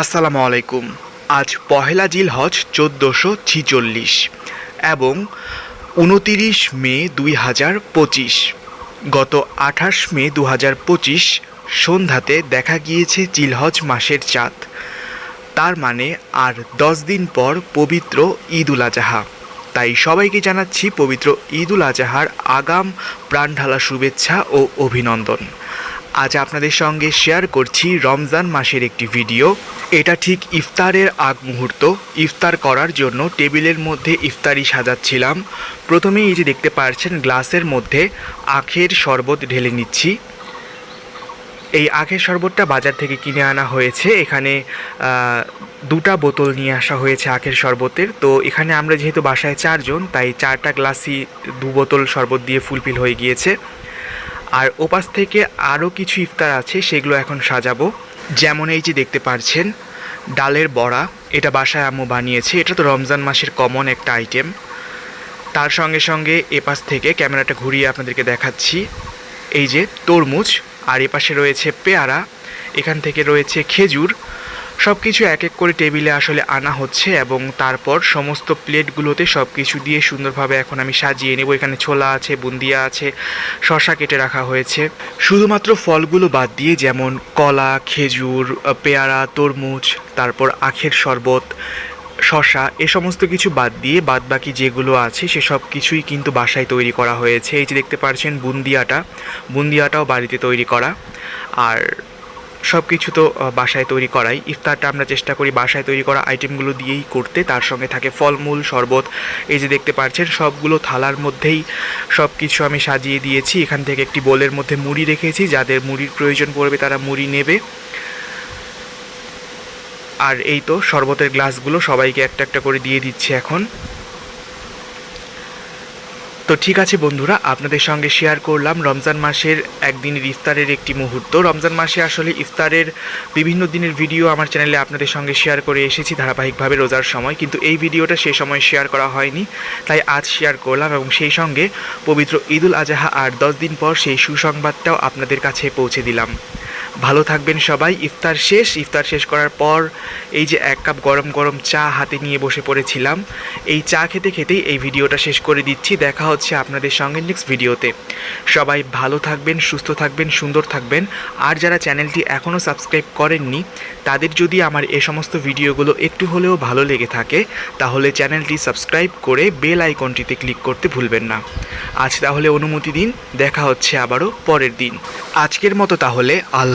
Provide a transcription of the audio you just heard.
আসসালামু আলাইকুম। আজ পহেলা জিল হজ চোদ্দোশো ছিচল্লিশ এবং উনতিরিশ মে দুই হাজার পঁচিশ। গত আঠাশ মে দু হাজার পঁচিশ সন্ধ্যাতে দেখা গিয়েছে জিলহজ মাসের চাঁদ। তার মানে আর দশ দিন পর পবিত্র ঈদ উল আজহা তাই সবাইকে জানাচ্ছি পবিত্র ঈদ উল আজহার আগাম প্রাণঢালা শুভেচ্ছা ও অভিনন্দন। আজ আপনাদের সঙ্গে শেয়ার করছি রমজান মাসের একটি ভিডিও এটা ঠিক ইফতারের আগ মুহূর্ত, ইফতার করার জন্য টেবিলের মধ্যে ইফতারি সাজাচ্ছিলাম। প্রথমেই এই যে দেখতে পাচ্ছেন গ্লাসের মধ্যে আখের শরবত ঢেলে নিচ্ছি। এই আখের শরবতটা বাজার থেকে কিনে আনা হয়েছে। এখানে দুটা বোতল নিয়ে আসা হয়েছে আখের শরবতের। তো এখানে আমরা যেহেতু বাসায় চারজন, তাই চারটা গ্লাসই দু বোতল শরবত দিয়ে ফুলফিল হয়ে গিয়েছে। আর ওপাশ থেকে আরও কিছু ইফতার আছে, সেগুলো এখন সাজাবো। যেমন এই যে দেখতে পারছেন, ডালের বড়া, এটা বাসায় আম্মু বানিয়েছে। এটা তো রমজান মাসের কমন একটা আইটেম তার সঙ্গে সঙ্গে এপাশ থেকে ক্যামেরাটা ঘুরিয়ে আপনাদেরকে দেখাচ্ছি। এই যে তরমুজ, আর এপাশে রয়েছে পেয়ারা, এখান থেকে রয়েছে খেজুর। সব কিছু এক এক করে টেবিলে আসলে আনা হচ্ছে এবং তারপর সমস্ত প্লেটগুলোতে সব কিছু দিয়ে সুন্দরভাবে এখন আমি সাজিয়ে নেব। এখানে ছোলা আছে, বুন্দিয়া আছে শশা কেটে রাখা হয়েছে। শুধুমাত্র ফলগুলো বাদ দিয়ে যেমন কলা, খেজুর পেয়ারা, তরমুজ, তারপর আখের শরবত শশা এ সমস্ত কিছু বাদ দিয়ে বাদ বাকি যেগুলো আছে সে সব কিছুই কিন্তু বাসায় তৈরি করা হয়েছে। এই যে দেখতে পাচ্ছেন বুন্দিয়াটা, বুন্দিয়াটাও বাড়িতে তৈরি করা। আর সব কিছু তো বাসায় তৈরি করাই। ইফতারটা আমরা চেষ্টা করি বাসায় তৈরি করা আইটেমগুলো দিয়েই করতে। তার সঙ্গে থাকে ফলমূল, শরবত, এই যে দেখতে পাচ্ছেন, সবগুলো থালার মধ্যেই সব কিছু আমি সাজিয়ে দিয়েছি। এখান থেকে একটি বোলের মধ্যে মুড়ি রেখেছি, যাদের মুড়ির প্রয়োজন পড়বে তারা মুড়ি নেবে। আর এই তো, শরবতের গ্লাসগুলো সবাইকে একটা একটা করে দিয়ে দিচ্ছে এখন। তো ঠিক আছে বন্ধুরা, আপনাদের সঙ্গে শেয়ার করলাম রমজান মাসের একদিনের ইফতারের একটি মুহূর্ত। রমজান মাসে আসলে ইফতারের বিভিন্ন দিনের ভিডিও আমার চ্যানেলে আপনাদের সঙ্গে শেয়ার করে এসেছি ধারাবাহিকভাবে রোজার সময়, কিন্তু এই ভিডিওটা সেই সময় শেয়ার করা হয়নি। তাই আজ শেয়ার করলাম এবং সেই সঙ্গে পবিত্র ঈদুল আজহা আর দশ দিন পর সেই সুসংবাদটাও আপনাদের কাছে পৌঁছে দিলাম। ভালো থাকবেন সবাই। ইফতার শেষ। ইফতার শেষ করার পর এই যে এক কাপ গরম গরম চা হাতে নিয়ে বসে পড়েছিলাম, এই চা খেতে খেতেই এই ভিডিওটা শেষ করে দিচ্ছি। দেখা হচ্ছে আপনাদের সঙ্গে নেক্সট ভিডিওতে। সবাই ভালো থাকবেন, সুস্থ থাকবেন, সুন্দর থাকবেন। আর যারা চ্যানেলটি এখনও সাবস্ক্রাইব করেননি, তাদের যদি আমার এ সমস্ত ভিডিওগুলো একটু হলেও ভালো লেগে থাকে, তাহলে চ্যানেলটি সাবস্ক্রাইব করে বেল আইকনটিতে ক্লিক করতে ভুলবেন না। আজ তাহলে অনুমতি দিন। দেখা হচ্ছে আবারও পরের দিন। আজকের মতো তাহলে।